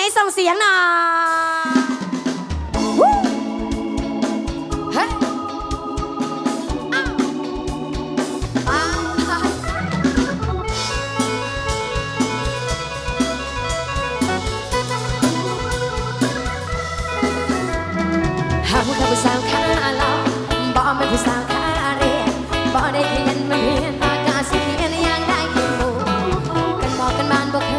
ไหนส่งเสียงหน่อบ่สาวข้าเรบอกไม่ผู้สาวข้าเรียนบอกได้เรียนมาเรียนอากาศสิเรียนยังได้กินหมูกันบอกกันบานบอก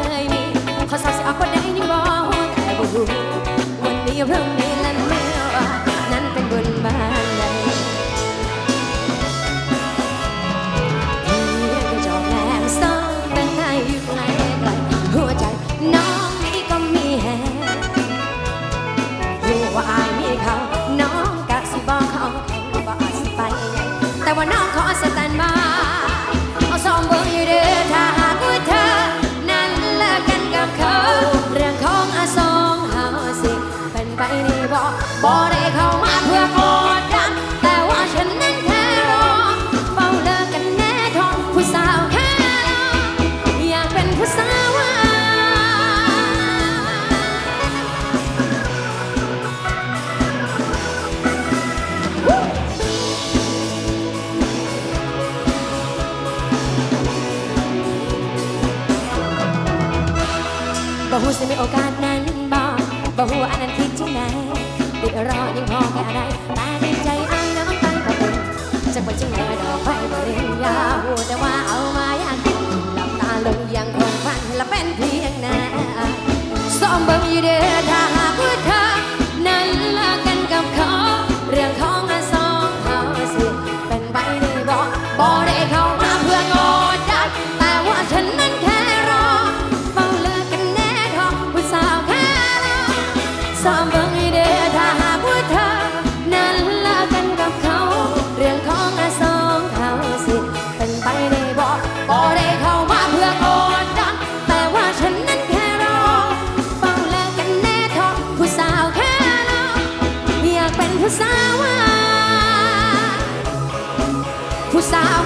ยัพอแค่ได้แต่ในใจไอ้น้องไปบ่เป็นจังหวะจังเหนดอกไฟบ่ริยาหูแต่ว่าเอามายากหลับตาลงยังคงฝันและเป็นเพียงนาซ้อมบังยีเด้อ 我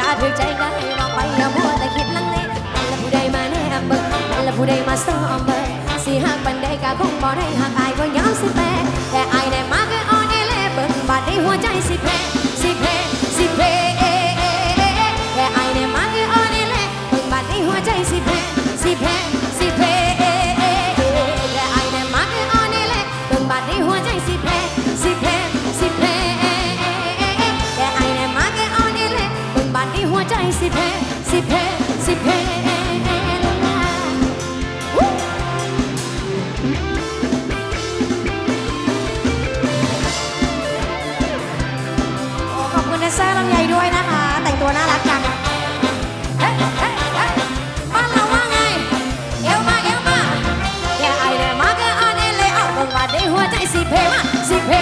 ตาถือใจก็ให้มองไปอย่ามัวแต่คิดลังเลแต่ละผู้ใดมาแนบเบิ่งอันละผู้ใดมาซ้อมเบิ่งสิหักปันไดก็คงบ่ได้หักอายบ่ย้อมสิแพ้แต่อายได้มาก็อ่อนเอแลเบิ่บาดในหัวใจสิแพ้ สิเพสิขอบคุณเนเซอร์ลำไยด้วยนะคะ แต่งตัวน่ารักจังเอ๊ะเอ๊ะเอ๊ะบ้าเราว่าไง เอวมาเอวมาแกไอเดมาแกอาเดเลอบิ่ว่าได้หัวใจสิเพมาสิเพ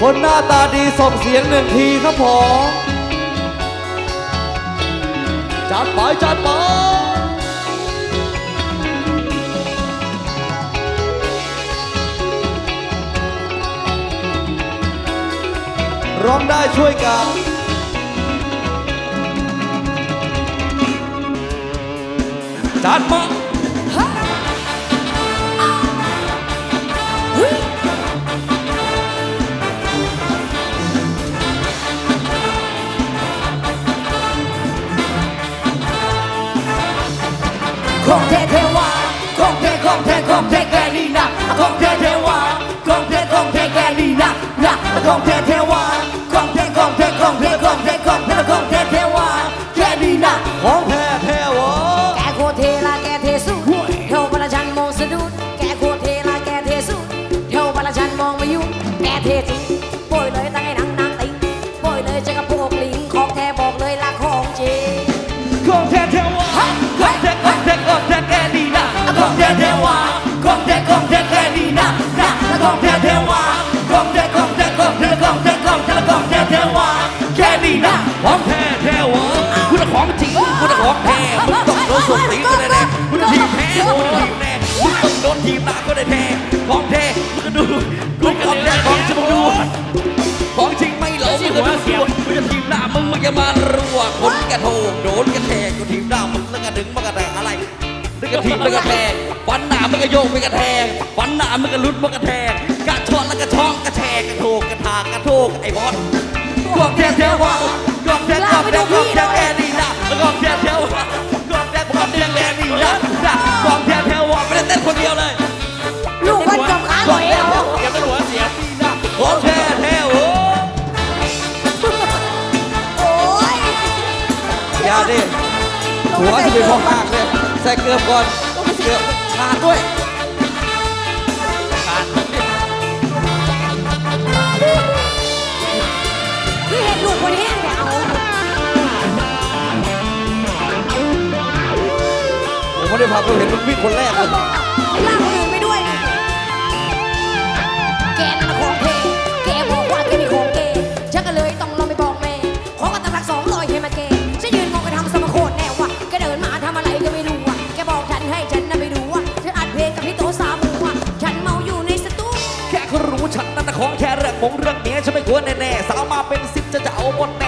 คนหน้าตาดีส่งเสียงหนึ่งทีครับผมจัดไปจัดไปร้องได้ช่วยกันจัดมา ของเทเทวาของเทของเทของเทแกนี่นะของเทเทวาของเทของเทแกนี่นะนะของเทเทวาของเทของเทของเทของเทของเทของเทเทวาแกนี่นะของแท้แท้วา ของเทเทวาของเทของเทของเทของเทของเทของเทเทวาแกนี่นะของแท้แท้วะคุณของจริงคุณของแท้มึงต้องโดนสุดตีก็ได้แน่คุณทีมแพ้มึงทีมแน่มึงต้องโดนทีมหน้าก็ได้แท้ของแท้มึงก็ดูกูของแท้ของจริงดูของจริงไม่หลงมึงก็ดูเสวนมึงจะทีมหน้ามึงมึงจะมารัวคนกระโถงโดนกระแทกกูทีมหน้ามึงแล้วก็ดึงมากระแทก อะไรแล้วก็ทีมแล้วก็แทงฟันหน้ามึงก็โยกมันกระแทงฟันหน้ามึงก็ลุดมากระแทกกระชอนแล้วก็ช่องกระแทกกระโถกกระทากกระโถกไอ้บอสกองแทงแท้ว่ากองแท้กองแท้กองแทงแกบ ส่เกลือก่อนต้องไม่เกลือขาดด้วยคือเห็นลูกคนแห้งเนี่ยเอาผมไม่ได้พาไปเห็นลูกพี่คนแรกเลย ค่เรื่องมงเรื่องเมียฉันไม่กลัวแน่ๆสาวมาเป็นสิบจะจะเอาหมดแน่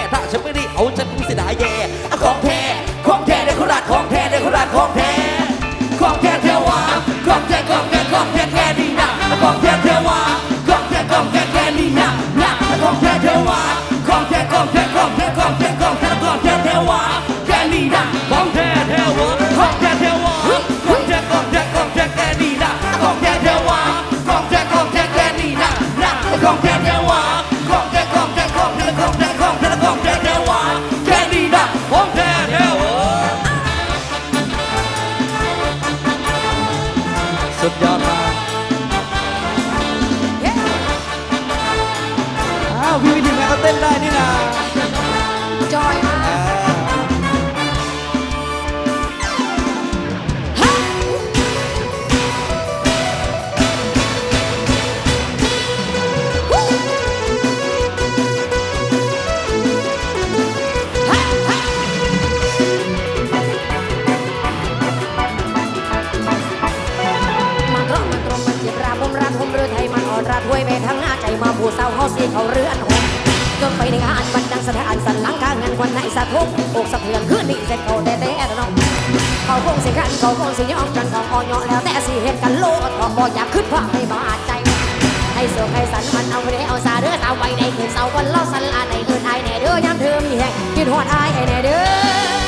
กันก็คงสิยอมกันก็พอเนาะแล้วแต่สิเห็นกันโลกก็บ่อยากขึ้นพาไม่บาดใจให้สุขให้สันมันเอาไปได้เอาซาเด้อสาวไว้ในคืนเสาวันเล่าสันลาในคืนไอแน่เด้อยามเธอมีแห่งกินหอดไอแน่เด้อ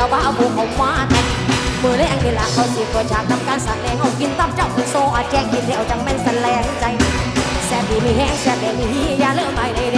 จ้าบ้าบุกเอามาแต่มือเล่งเดละเขาสีบก็ฉากทำการแสดงเอากินตับเจ้าโซอาแจกกินเดียวจังแม่นแสลงใจแซ่บดีมีแห้งแซ่บดีมีอย่าเลื่อมไปเลย